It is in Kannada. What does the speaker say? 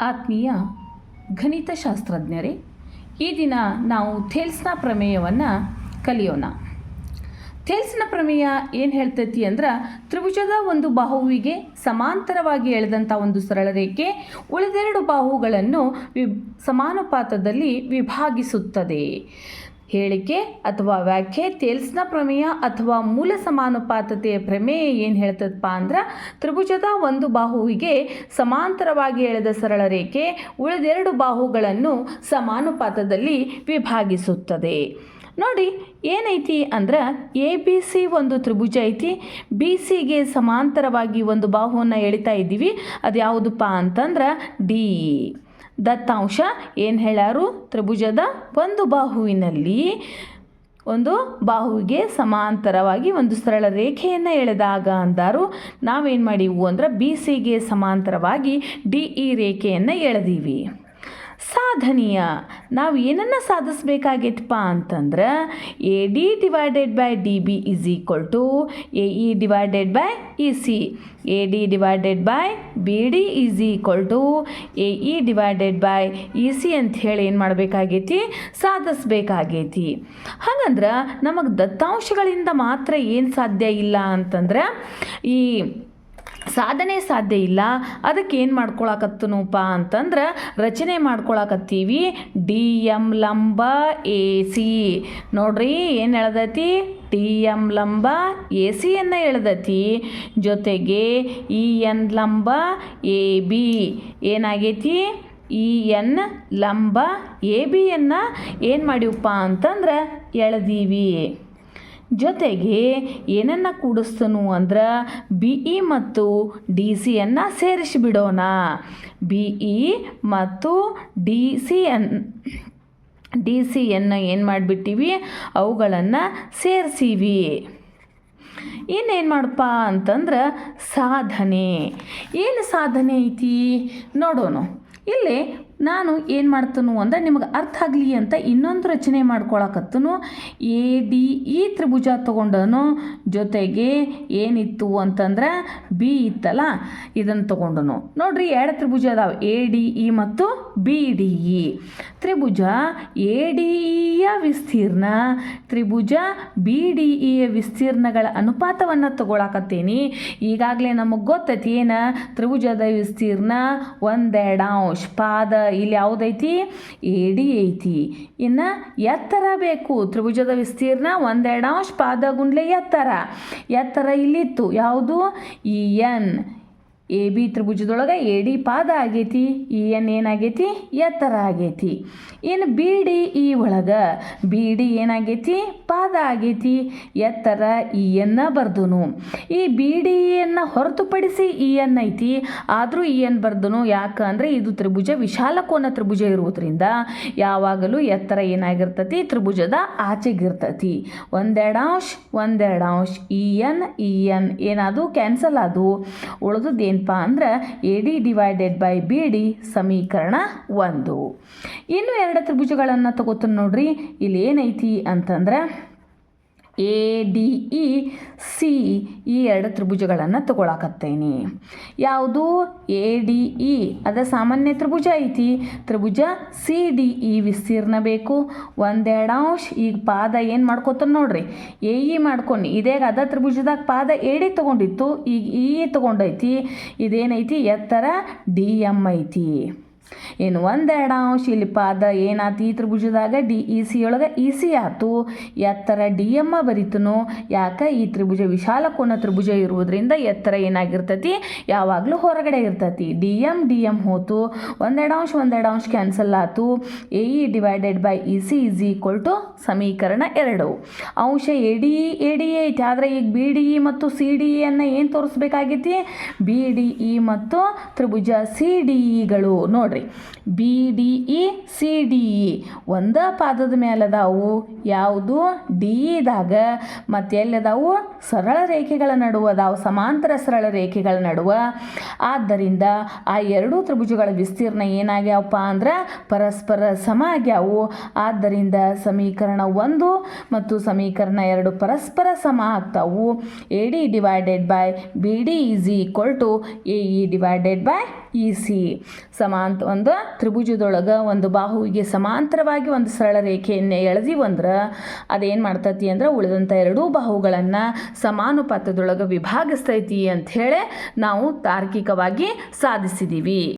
ಆತ್ಮೀಯ ಗಣಿತಶಾಸ್ತ್ರಜ್ಞರೇ, ಈ ದಿನ ನಾವು ಥೇಲ್ಸ್ನ ಪ್ರಮೇಯವನ್ನು ಕಲಿಯೋಣ. ಥೇಲ್ಸ್ನ ಪ್ರಮೇಯ ಏನು ಹೇಳ್ತೈತಿ ಅಂದ್ರೆ, ತ್ರಿಭುಜದ ಒಂದು ಬಾಹುವಿಗೆ ಸಮಾಂತರವಾಗಿ ಎಳೆದಂಥ ಒಂದು ಸರಳ ರೇಖೆ ಉಳಿದೆರಡು ಬಾಹುಗಳನ್ನು ವಿ ಸಮಾನುಪಾತದಲ್ಲಿ ವಿಭಾಗಿಸುತ್ತದೆ. ಹೇಳಿಕೆ ಅಥವಾ ವ್ಯಾಖ್ಯೆ, ತೇಲ್ಸ್ನ ಪ್ರಮೇಯ ಅಥವಾ ಮೂಲ ಸಮಾನುಪಾತತೆಯ ಪ್ರಮೇಯ ಏನು ಹೇಳ್ತದಪ್ಪ ಅಂದ್ರೆ, ತ್ರಿಭುಜದ ಒಂದು ಬಾಹುವಿಗೆ ಸಮಾಂತರವಾಗಿ ಎಳೆದ ಸರಳ ರೇಖೆ ಉಳಿದೆರಡು ಬಾಹುಗಳನ್ನು ಸಮಾನುಪಾತದಲ್ಲಿ ವಿಭಾಗಿಸುತ್ತದೆ. ನೋಡಿ, ಏನೈತಿ ಅಂದ್ರೆ, ಎ, ಬಿ, ಸಿ ಒಂದು ತ್ರಿಭುಜ ಐತಿ. ಬಿ ಸಿಗೆ ಸಮಾಂತರವಾಗಿ ಒಂದು ಬಾಹುವನ್ನು ಎಳಿತಾ ಇದ್ದೀವಿ. ಅದು ಯಾವುದಪ್ಪ ಅಂತಂದ್ರೆ, ಡಿ ದತ್ತಾಂಶ ಏನು ಹೇಳ್ಯಾರು? ತ್ರಿಭುಜದ ಒಂದು ಬಾಹುವಿನಲ್ಲಿ ಒಂದು ಬಾಹುವಿಗೆ ಸಮಾಂತರವಾಗಿ ಒಂದು ಸರಳ ರೇಖೆಯನ್ನು ಎಳೆದಾಗ ಅಂದಾರು. ನಾವೇನು ಮಾಡೀವು ಅಂದ್ರೆ ಬಿ ಸಿಗೆ ಸಮಾಂತರವಾಗಿ ಡಿ ಇ ರೇಖೆಯನ್ನು ಎಳೆದೀವಿ. ಸಾಧನೀಯ. ನಾವು ಏನನ್ನು ಸಾಧಿಸ್ಬೇಕಾಗೈತಪ್ಪ ಅಂತಂದ್ರೆ A D divided by D B is equal to A E divided by E C A D divided by B D is equal to A E divided by E C ಅಂತ ಹೇಳಿ ಏನು ಮಾಡಬೇಕಾಗೈತಿ? ಸಾಧಿಸ್ಬೇಕಾಗೈತಿ. ಹಾಗಂದ್ರೆ ನಮಗೆ ದತ್ತಾಂಶಗಳಿಂದ ಮಾತ್ರ ಏನು ಸಾಧ್ಯ ಇಲ್ಲ ಅಂತಂದ್ರೆ, ಈ ಸಾಧನೆ ಸಾಧ್ಯ ಇಲ್ಲ, ಅದಕ್ಕೆ ಏನು ಮಾಡ್ಕೊಳಕತ್ತನೂಪ ಅಂತಂದ್ರೆ ರಚನೆ ಮಾಡ್ಕೊಳಕತ್ತೀವಿ. ಡಿ ಎಂ ಲಂಬ ಎ ಸಿ. ನೋಡ್ರಿ ಏನು ಹೇಳದತಿ? ಟಿ ಎಂ ಲಂಬ ಎ ಸಿಯನ್ನು ಎಳ್ದೈತಿ ಜೊತೆಗೆ ಇ ಎನ್ ಲಂಬ ಎ ಬಿ. ಏನಾಗೈತಿ? ಇ ಎನ್ ಲಂಬ ಎ ಬಿಯನ್ನು ಏನು ಮಾಡಿವಪ್ಪ ಅಂತಂದ್ರೆ ಎಳ್ದೀವಿ. ಜೊತೆಗೆ ಏನನ್ನು ಕೂಡಿಸ್ತನು ಅಂದ್ರೆ ಬಿ ಇ ಮತ್ತು ಡಿ ಸಿಯನ್ನು ಸೇರಿಸಿಬಿಡೋಣ ಬಿ ಇ ಮತ್ತು ಡಿ ಸಿ ಎನ್ ಡಿ ಸಿಯನ್ನು ಏನು ಮಾಡಿಬಿಟ್ಟಿವಿ? ಅವುಗಳನ್ನು ಸೇರಿಸೀವಿ. ಇನ್ನೇನು ಮಾಡಪ್ಪ ಅಂತಂದ್ರೆ ಸಾಧನೆ. ಏನು ಸಾಧನೆ ಐತಿ? ನೋಡೋಣ. ಇಲ್ಲಿ ನಾನು ಏನು ಮಾಡ್ತನು ಅಂದ್ರೆ ನಿಮಗೆ ಅರ್ಥ ಆಗಲಿ ಅಂತ ಇನ್ನೊಂದು ರಚನೆ ಮಾಡ್ಕೊಳಕತ್ತನು. ಎ, ಡಿ, ಇ ತ್ರಿಭುಜ ತೊಗೊಂಡನು. ಜೊತೆಗೆ ಏನಿತ್ತು ಅಂತಂದ್ರೆ ಬಿ ಇತ್ತಲ್ಲ ಇದನ್ನು ತೊಗೊಂಡನು. ನೋಡ್ರಿ ಎರಡು ತ್ರಿಭುಜ ಅದಾವೆ, ಎ, ಡಿ, ಇ ಮತ್ತು ಬಿ, ಡಿ, ಇ. ತ್ರಿಭುಜ ಎ, ಡಿ ಇಯ ವಿಸ್ತೀರ್ಣ. ತ್ರಿಭುಜ ಬಿ, ಡಿ ಇಯ ವಿಸ್ತೀರ್ಣಗಳ ಅನುಪಾತವನ್ನು ತಗೊಳಕತ್ತೀನಿ. ಈಗಾಗಲೇ ನಮಗೆ ಗೊತ್ತೈತಿ ಏನು? ತ್ರಿಭುಜದ ವಿಸ್ತೀರ್ಣ ಒಂದೆರಡು ಅಂಶ ಪಾದ ಇಲ್ಲಿ ಯಾವುದೈತಿ? ಏಡಿ ಐತಿ. ಇನ್ನು ಎತ್ತರ ಬೇಕು. ತ್ರಿಭುಜದ ವಿಸ್ತೀರ್ಣ ಒಂದೆರಡು ಅಂಶ ಪಾದ ಗುಂಡ್ಲೆ ಎತ್ತರ. ಎತ್ತರ ಇಲ್ಲಿತ್ತು. ಯಾವುದು? ಈ ಎನ್. ಎ ಬಿ ತ್ರಿಭುಜದೊಳಗೆ ಎ ಡಿ ಪಾದ ಆಗೈತಿ, ಇ ಎನ್ ಏನಾಗೈತಿ, ಎತ್ತರ ಆಗೈತಿ. ಇನ್ನು ಬಿ ಡಿ ಇ ಒಳಗೆ ಬಿ ಡಿ ಏನಾಗೈತಿ, ಪಾದ ಆಗೈತಿ, ಎತ್ತರ, ಇ ಎನ್ನ ಬರ್ದನು. ಈ ಬಿ ಡಿ ಇಯನ್ನು ಹೊರತುಪಡಿಸಿ ಇ ಎನ್ ಐತಿ, ಆದರೂ ಇ ಎನ್ ಬರ್ದನು. ಯಾಕಂದರೆ ಇದು ತ್ರಿಭುಜ, ವಿಶಾಲ ಕೋನ ತ್ರಿಭುಜ ಇರುವುದರಿಂದ ಯಾವಾಗಲೂ ಎತ್ತರ ಏನಾಗಿರ್ತತಿ, ತ್ರಿಭುಜದ ಆಚೆಗಿರ್ತತಿ. ಒಂದೆರಡು ಅಂಶ ಒಂದೆರಡು ಅಂಶ ಇ ಎನ್ ಇ ಎನ್ ಏನಾದರೂ ಕ್ಯಾನ್ಸಲ್ ಅದು ಉಳಿದದ್ದು ಏನಪ್ಪ ಅಂದ್ರೆ A D divided by B D ಸಮೀಕರಣ ಒಂದು. ಇನ್ನು ಎರಡು ತ್ರಿಭುಜಗಳನ್ನು ತಗೋತೀನಿ ನೋಡ್ರಿ. ಇಲ್ಲಿ ಏನೈತಿ ಅಂತಂದ್ರೆ ಎ ಡಿ ಇ ಸಿ ಈ ಎರಡು ತ್ರಿಭುಜಗಳನ್ನು ತಗೊಳಕತ್ತೇನಿ. ಯಾವುದು? ಎ ಡಿ ಇ ಅದ ಸಾಮಾನ್ಯ ತ್ರಿಭುಜ ಐತಿ. ತ್ರಿಭುಜ ಸಿ ಡಿ ಇ ವಿಸ್ತೀರ್ಣ ಬೇಕು. ಒಂದೆರಡು ಅಂಶ ಈಗ ಪಾದ ಏನು ಮಾಡ್ಕೋತಾನೆ ನೋಡ್ರಿ. ಎ ಇ ಮಾಡ್ಕೊಂಡು. ಇದೇ ಅದ ತ್ರಿಭುಜದಾಗ ಪಾದ ಎ ಡಿ ತೊಗೊಂಡಿತ್ತು. ಈಗ ಇ ತೊಗೊಂಡೈತಿ. ಇದೇನೈತಿ? ಎತ್ತರ ಡಿ ಎಂ ಐತಿ. ಇನ್ನು ಒಂದೆರಡು ಅಂಶ ಇಲ್ಲಿ ಪಾದ ಏನಾತು ಈ ತ್ರಿಭುಜದಾಗ ಡಿ ಇ ಸಿ ಒಳಗೆ ಇ ಸಿ ಆತು ಎತ್ತರ ಡಿ ಎಮ್ಮ ಬರೀತನು. ಯಾಕೆ ಈ ತ್ರಿಭುಜ ವಿಶಾಲ ಕೋನ ತ್ರಿಭುಜ ಇರುವುದರಿಂದ ಎತ್ತರ ಏನಾಗಿರ್ತೈತಿ? ಯಾವಾಗಲೂ ಹೊರಗಡೆ ಇರ್ತೈತಿ. ಡಿ ಎಂ ಡಿ ಎಂ ಹೋತು. ಒಂದೆರಡು ಅಂಶ ಒಂದೆರಡು ಅಂಶ ಕ್ಯಾನ್ಸಲ್ ಆತು A E divided by E C is equal to ಸಮೀಕರಣ ಎರಡು. ಅಂಶ ಎ ಡಿ ಎ ಡಿ ಐತಿ. ಆದರೆ ಈಗ ಬಿ ಡಿ ಇ ಮತ್ತು ಸಿ ಡಿ ಇಯನ್ನು ಏನು ತೋರಿಸ್ಬೇಕಾಗೈತಿ? ಬಿ ಡಿ ಇ ಮತ್ತು ತ್ರಿಭುಜ ಸಿ ಡಿ ಇಗಳು ನೋಡ್ರಿ. B D E C D E ಒಂದ ಪಾದದ ಮೇಲೆ ಅದಾವು. ಯಾವುದು? ಡಿ ಇದಾಗ ಮತ್ತು ಎಲ್ಲಿದಾವು ಸರಳ ರೇಖೆಗಳ ನಡುವೆ ಅದಾವು. ಸಮಾಂತರ ಸರಳ ರೇಖೆಗಳ ನಡುವೆ. ಆದ್ದರಿಂದ ಆ ಎರಡೂ ತ್ರಿಭುಜಗಳ ವಿಸ್ತೀರ್ಣ ಏನಾಗ್ಯಾವಪ್ಪ ಅಂದ್ರೆ ಪರಸ್ಪರ ಸಮ ಆಗ್ಯಾವು. ಆದ್ದರಿಂದ ಸಮೀಕರಣ ಒಂದು ಮತ್ತು ಸಮೀಕರಣ ಎರಡು ಪರಸ್ಪರ ಸಮ ಆಗ್ತಾವು. A D divided by B D is equal to A E divided by E C ಸಮಾಂತ ಒಂದು ತ್ರಿಭುಜದೊಳಗೆ ಒಂದು ಬಾಹುವಿಗೆ ಸಮಾಂತರವಾಗಿ ಒಂದು ಸರಳ ರೇಖೆಯನ್ನು ಎಳೆದಿವಂದ್ರ ಅದೇನು ಮಾಡ್ತೈತಿ ಅಂದ್ರೆ ಉಳಿದಂಥ ಎರಡೂ ಬಾಹುಗಳನ್ನು ಸಮಾನುಪಾತದೊಳಗೆ ವಿಭಾಗಿಸ್ತೈತಿ ಅಂಥೇಳಿ ನಾವು ತಾರ್ಕಿಕವಾಗಿ ಸಾಧಿಸಿದ್ದೀವಿ